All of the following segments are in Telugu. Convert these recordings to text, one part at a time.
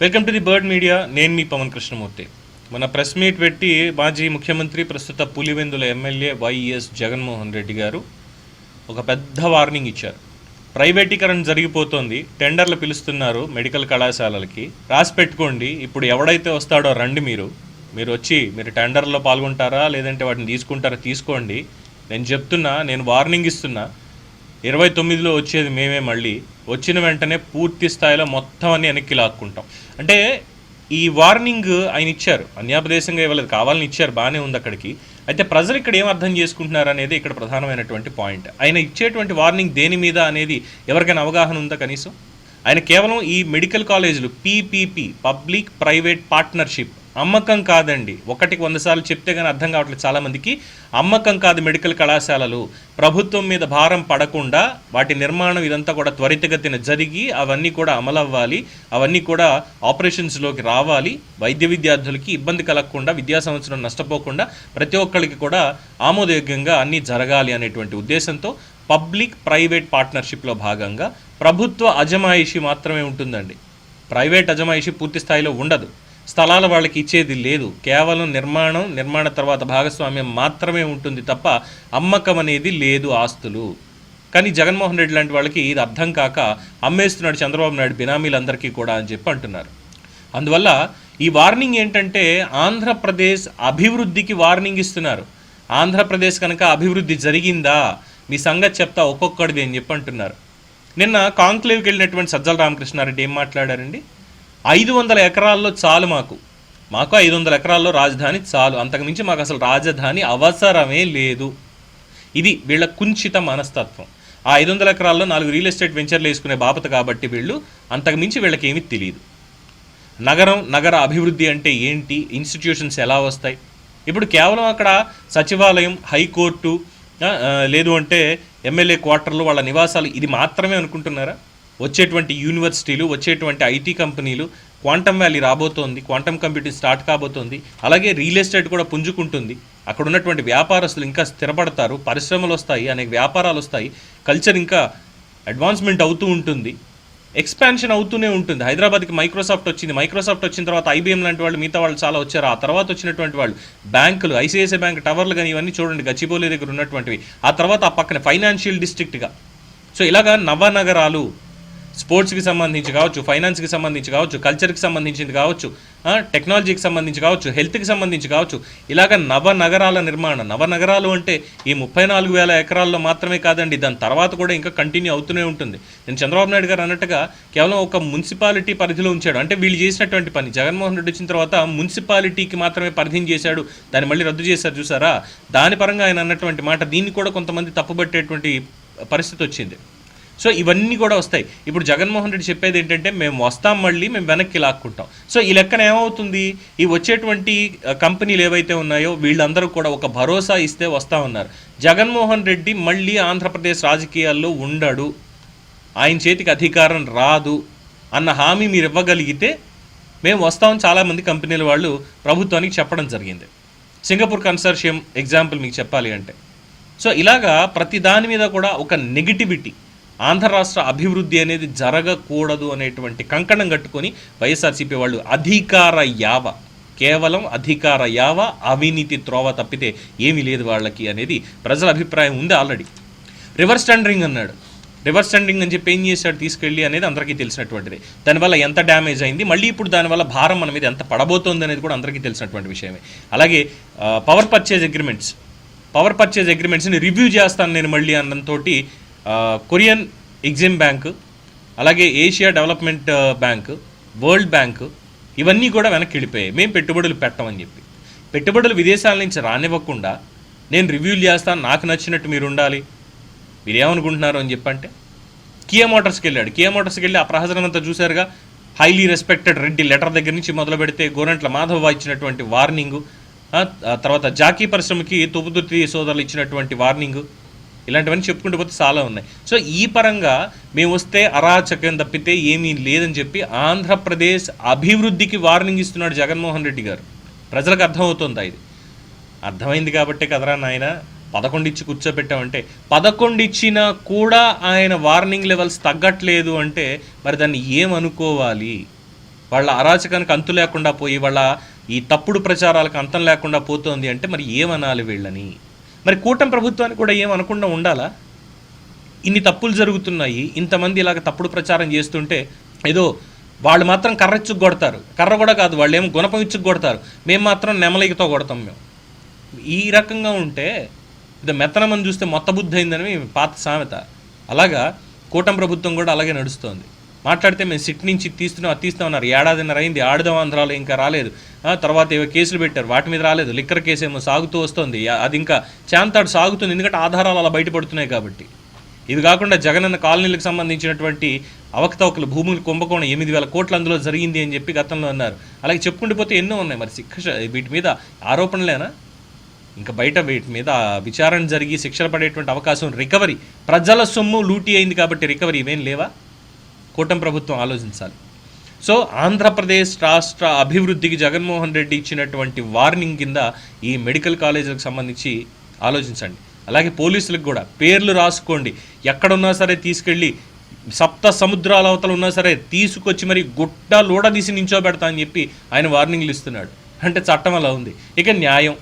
Welcome to the Bird Media నేను మీ పవన్ కృష్ణమూర్తి. మన ప్రెస్ మీట్ పెట్టి మాజీ ముఖ్యమంత్రి ప్రస్తుత పులివెందుల ఎమ్మెల్యే వైఎస్ జగన్మోహన్ రెడ్డి గారు ఒక పెద్ద వార్నింగ్ ఇచ్చారు. ప్రైవేటీకరణ జరిగిపోతుంది. టెండర్లు పిలుస్తున్నారు మెడికల్ కళాశాలలకి. రాసి పెట్టుకోండి. ఇప్పుడు ఎవడైతే వస్తాడో రండి మీరు. మీరు వచ్చి మీరు టెండర్లో పాల్గొంటారా? లేదంటే వాటిని తీసుకుంటారా? తీసుకోండి. నేను చెప్తున్నా నేను వార్నింగ్ ఇస్తున్నా. ఇరవై తొమ్మిదిలో వచ్చేది మేమే మళ్ళీ. వచ్చిన వెంటనే పూర్తి స్థాయిలో మొత్తం అన్ని వెనక్కి లాక్కుంటాం. అంటే ఈ వార్నింగ్ ఆయన ఇచ్చారు. అన్యాపదేశంగా ఇవ్వలేదు. కావాలని ఇచ్చారు. బాగానే ఉంది అక్కడికి. అయితే ప్రజలు ఇక్కడ ఏం అర్థం చేసుకుంటున్నారు అనేది ఇక్కడ ప్రధానమైనటువంటి పాయింట్. ఆయన ఇచ్చేటువంటి వార్నింగ్ దేని మీద అనేది ఎవరికైనా అవగాహన ఉందా కనీసం? ఆయన కేవలం ఈ మెడికల్ కాలేజీలు పీపీపీ పబ్లిక్ ప్రైవేట్ పార్ట్నర్షిప్ అమ్మకం కాదండి. ఒకటికి వంద సార్లు చెప్తే కానీ అర్థం కావట్లేదు చాలామందికి. అమ్మకం కాదు మెడికల్ కళాశాలలు. ప్రభుత్వం మీద భారం పడకుండా వాటి నిర్మాణం ఇదంతా కూడా త్వరితగతిన జరిగి అవన్నీ కూడా అమలవ్వాలి. అవన్నీ కూడా ఆపరేషన్స్లోకి రావాలి. వైద్య విద్యార్థులకి ఇబ్బంది కలగకుండా విద్యా సంవత్సరం నష్టపోకుండా ప్రతి ఒక్కరికి కూడా ఆమోదయోగ్యంగా అన్నీ జరగాలి అనేటువంటి ఉద్దేశంతో పబ్లిక్ ప్రైవేట్ పార్ట్నర్షిప్లో భాగంగా ప్రభుత్వ అజమాయిషి మాత్రమే ఉంటుందండి. ప్రైవేట్ అజమాయిషి పూర్తి స్థాయిలో ఉండదు. స్థలాల వాళ్ళకి ఇచ్చేది లేదు. కేవలం నిర్మాణం నిర్మాణ తర్వాత భాగస్వామ్యం మాత్రమే ఉంటుంది తప్ప అమ్మకం అనేది లేదు ఆస్తులు. కానీ జగన్మోహన్ రెడ్డి లాంటి వాళ్ళకి ఇది అర్థం కాక అమ్మేస్తున్నాడు చంద్రబాబు నాయుడు బినామీలందరికీ కూడా అని చెప్పి అంటున్నారు. అందువల్ల ఈ వార్నింగ్ ఏంటంటే ఆంధ్రప్రదేశ్ అభివృద్ధికి వార్నింగ్ ఇస్తున్నారు. ఆంధ్రప్రదేశ్ కనుక అభివృద్ధి జరిగిందా? మీ సంగతి చెప్తా ఒక్కొక్కడిది అని చెప్పి అంటున్నారు. నిన్న కాంక్లేవ్కి వెళ్ళినటువంటి సజ్జల రామకృష్ణారెడ్డి ఏం మాట్లాడారండి? ఐదు వందల ఎకరాల్లో చాలు మాకు. మాకు ఐదు వందల ఎకరాల్లో రాజధాని చాలు. అంతకుమించి మాకు అసలు రాజధాని అవసరమే లేదు. ఇది వీళ్ళ కుంచిత మనస్తత్వం. ఆ ఐదు వందల ఎకరాల్లో నాలుగు రియల్ ఎస్టేట్ వెంచర్లు వేసుకునే బాపత కాబట్టి వీళ్ళు అంతకుమించి వీళ్ళకి ఏమీ తెలియదు నగరం నగర అభివృద్ధి అంటే ఏంటి? ఇన్స్టిట్యూషన్స్ ఎలా వస్తాయి? ఇప్పుడు కేవలం అక్కడ సచివాలయం హైకోర్టు లేదు అంటే ఎమ్మెల్యే క్వార్టర్లు వాళ్ళ నివాసాలు ఇది మాత్రమే అనుకుంటున్నారా? వచ్చేటువంటి యూనివర్సిటీలు వచ్చేటువంటి ఐటీ కంపెనీలు క్వాంటమ్ వ్యాలీ రాబోతోంది క్వాంటమ్ కంప్యూటింగ్ స్టార్ట్ కాబోతోంది. అలాగే రియల్ ఎస్టేట్ కూడా పుంజుకుంటుంది. అక్కడ ఉన్నటువంటి వ్యాపారస్తులు ఇంకా స్థిరపడతారు పరిశ్రమలు వస్తాయి అనేక వ్యాపారాలు వస్తాయి. కల్చర్ ఇంకా అడ్వాన్స్మెంట్ అవుతూ ఉంటుంది. ఎక్స్పాన్షన్ అవుతూనే ఉంటుంది. హైదరాబాద్కి మైక్రోసాఫ్ట్ వచ్చింది. మైక్రోసాఫ్ట్ వచ్చిన తర్వాత ఐబీఎం లాంటి వాళ్ళు మిగతా వాళ్ళు చాలా వచ్చారు. ఆ తర్వాత వచ్చినటువంటి వాళ్ళు బ్యాంకులు ఐసిఐసిఐ బ్యాంక్ టవర్లు కానీ ఇవన్నీ చూడండి. గచ్చిబౌలి దగ్గర ఉన్నటువంటివి. ఆ తర్వాత ఆ పక్కన ఫైనాన్షియల్ డిస్ట్రిక్ట్గా. సో ఇలాగా నవనగరాలు స్పోర్ట్స్కి సంబంధించి కావచ్చు ఫైనాన్స్కి సంబంధించి కావచ్చు కల్చర్కి సంబంధించింది కావచ్చు టెక్నాలజీకి సంబంధించి కావచ్చు హెల్త్కి సంబంధించి కావచ్చు ఇలాగ నవ నగరాల నిర్మాణం నవ నగరాలు అంటే ఈ ముప్పై నాలుగు వేల ఎకరాల్లో మాత్రమే కాదండి దాని తర్వాత కూడా ఇంకా కంటిన్యూ అవుతూనే ఉంటుంది. నేను చంద్రబాబు నాయుడు గారు అన్నట్టుగా కేవలం ఒక మున్సిపాలిటీ పరిధిలో ఉంచాడు. అంటే వీళ్ళు చేసినటువంటి పని జగన్మోహన్ రెడ్డి వచ్చిన తర్వాత మున్సిపాలిటీకి మాత్రమే పరిధిని చేశాడు దాన్ని మళ్ళీ రద్దు చేశారు చూసారా? దాని పరంగా ఆయన అన్నటువంటి మాట దీన్ని కూడా కొంతమంది తప్పుబట్టేటువంటి పరిస్థితి వచ్చింది. సో ఇవన్నీ కూడా వస్తాయి. ఇప్పుడు జగన్మోహన్ రెడ్డి చెప్పేది ఏంటంటే మేము వస్తాం మళ్ళీ మేము వెనక్కి లాక్కుంటాం. సో ఈ లెక్కన ఏమవుతుంది? ఈ వచ్చేటువంటి కంపెనీలు ఏవైతే ఉన్నాయో వీళ్ళందరూ కూడా ఒక భరోసా ఇస్తే వస్తా ఉన్నారు. జగన్మోహన్ రెడ్డి మళ్ళీ ఆంధ్రప్రదేశ్ రాజకీయాల్లో ఉండడు. ఆయన చేతికి అధికారం రాదు. అన్న హామీ మీరు ఇవ్వగలిగితే మేము వస్తామని చాలామంది కంపెనీల వాళ్ళు ప్రభుత్వానికి చెప్పడం జరిగింది. సింగపూర్ కన్సర్షియం ఎగ్జాంపుల్ మీకు చెప్పాలి అంటే. సో ఇలాగా ప్రతి దాని మీద కూడా ఒక నెగిటివిటీ ఆంధ్ర రాష్ట్ర అభివృద్ధి అనేది జరగకూడదు అనేటువంటి కంకణం కట్టుకొని వైఎస్ఆర్సీపీ వాళ్ళు అధికార యావ కేవలం అధికార యావ అవినీతి త్రోవ తప్పితే ఏమీ లేదు వాళ్ళకి అనేది ప్రజల అభిప్రాయం ఉంది ఆల్రెడీ. రివర్స్ టెండరింగ్ అన్నాడు. రివర్స్ టెండరింగ్ అని చెప్పి ఏం చేశాడు తీసుకెళ్ళి అనేది అందరికీ తెలిసినటువంటిది. దానివల్ల ఎంత డ్యామేజ్ అయింది మళ్ళీ ఇప్పుడు దానివల్ల భారం మన మీద ఎంత పడబోతోంది అనేది కూడా అందరికీ తెలిసినటువంటి విషయమే. అలాగే power purchase agreements power purchase అగ్రిమెంట్స్ని review చేస్తాను నేను మళ్ళీ అన్నంతో కొరియన్ ఎగ్జిమ్ బ్యాంకు అలాగే Asia development bank world bank ఇవన్నీ కూడా వెనక్కి వెళ్ళిపోయాయి. మేము పెట్టుబడులు పెట్టమని చెప్పి. పెట్టుబడులు విదేశాల నుంచి రానివ్వకుండా నేను రివ్యూలు చేస్తాను నాకు నచ్చినట్టు మీరు ఉండాలి. మీరేమనుకుంటున్నారు అని చెప్పంటే కియా మోటార్స్కి వెళ్ళాడు. కియా మోటార్స్కి వెళ్ళి ఆ ప్రహసనం అంతా చూశారుగా. హైలీ రెస్పెక్టెడ్ రెడ్డి లెటర్ దగ్గర నుంచి మొదలు పెడితే గోరంట్ల మాధవ ఇచ్చినటువంటి వార్నింగు తర్వాత జాకీ పరిశ్రమకి తుపుదుర్తి సోదరులు ఇచ్చినటువంటి వార్నింగు ఇలాంటివన్నీ చెప్పుకుంటూ పోతే చాలా ఉన్నాయి. సో ఈ పరంగా మేము వస్తే అరాచకం తప్పితే ఏమీ లేదని చెప్పి ఆంధ్రప్రదేశ్ అభివృద్ధికి వార్నింగ్ ఇస్తున్నాడు జగన్మోహన్ రెడ్డి గారు. ప్రజలకు అర్థమవుతుంది ఇది. అర్థమైంది కాబట్టే కదరా నాయన పదకొండు ఇచ్చి కూర్చోబెట్టామంటే పదకొండు ఇచ్చినా కూడా ఆయన వార్నింగ్ లెవెల్స్ తగ్గట్లేదు అంటే మరి దాన్ని ఏమనుకోవాలి? వాళ్ళ అరాచకానికి అంతు లేకుండా పోయి వాళ్ళ ఈ తప్పుడు ప్రచారాలకు అంతం లేకుండా పోతోంది అంటే మరి ఏమనాలి వీళ్ళని? మరి కూటమి ప్రభుత్వానికి కూడా ఏం అనకుండా ఉండాలా? ఇన్ని తప్పులు జరుగుతున్నాయి ఇంతమంది ఇలాగ తప్పుడు ప్రచారం చేస్తుంటే ఏదో వాళ్ళు మాత్రం కర్ర ఇచ్చుకు కొడతారు. కర్ర కూడా కాదు వాళ్ళు ఏమో గుణపం ఇచ్చుకు కొడతారు. మేము మాత్రం నెమలికతో కొడతాం మేము. ఈ రకంగా ఉంటే ఇది మెత్తనమని చూస్తే మొత్త బుద్ధి అయిందని పాత సామెత. అలాగా కూటమి ప్రభుత్వం కూడా అలాగే నడుస్తోంది. మాట్లాడితే మేము సిట్ నుంచి తీస్తున్నాం అది తీస్తాం అన్నారు. ఏడాదిన్నర అయింది ఆడదాం ఆంధ్రాలో ఇంకా రాలేదు. తర్వాత ఏవో కేసులు పెట్టారు. వాటి మీద రాలేదు. లిక్కర్ కేసు ఏమో సాగుతూ వస్తుంది. అది ఇంకా చాంతాడు సాగుతుంది. ఎందుకంటే ఆధారాలు అలా బయటపడుతున్నాయి కాబట్టి. ఇది కాకుండా జగనన్న కాలనీలకు సంబంధించినటువంటి అవకతవకలు భూములు కుంభకోణం ఎనిమిది వేల కోట్లు అందులో జరిగింది అని చెప్పి గతంలో అన్నారు. అలాగే చెప్పుకుంటూ పోతే ఎన్నో ఉన్నాయి. మరి శిక్ష వీటి మీద ఆరోపణలేనా? ఇంకా బయట వీటి మీద విచారణ జరిగి శిక్షలు పడేటువంటి అవకాశం రికవరీ. ప్రజల సొమ్ము లూటీ అయింది కాబట్టి రికవరీ ఇవేం లేవా? కూటమి ప్రభుత్వం ఆలోచించాలి. సో ఆంధ్రప్రదేశ్ రాష్ట్ర అభివృద్ధికి జగన్మోహన్ రెడ్డి ఇచ్చినటువంటి వార్నింగ్ కింద ఈ మెడికల్ కాలేజీలకు సంబంధించి ఆలోచించండి. అలాగే పోలీసులకు కూడా పేర్లు రాసుకోండి. ఎక్కడున్నా సరే తీసుకెళ్ళి సప్త సముద్రాల అవతల ఉన్నా సరే తీసుకొచ్చి మరి గుట్ట లూడదీసి నించోబెడతా అని చెప్పి ఆయన వార్నింగ్లు ఇస్తున్నాడు. అంటే చట్టం అలా ఉంది. ఇక న్యాయం.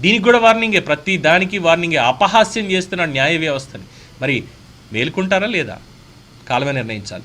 దీనికి కూడా వార్నింగే. ప్రతి దానికి వార్నింగే. అపహాస్యం చేస్తున్నాడు న్యాయ వ్యవస్థని. మరి మేలుకుంటారా లేదా? కాలమే నిర్ణయించాలి.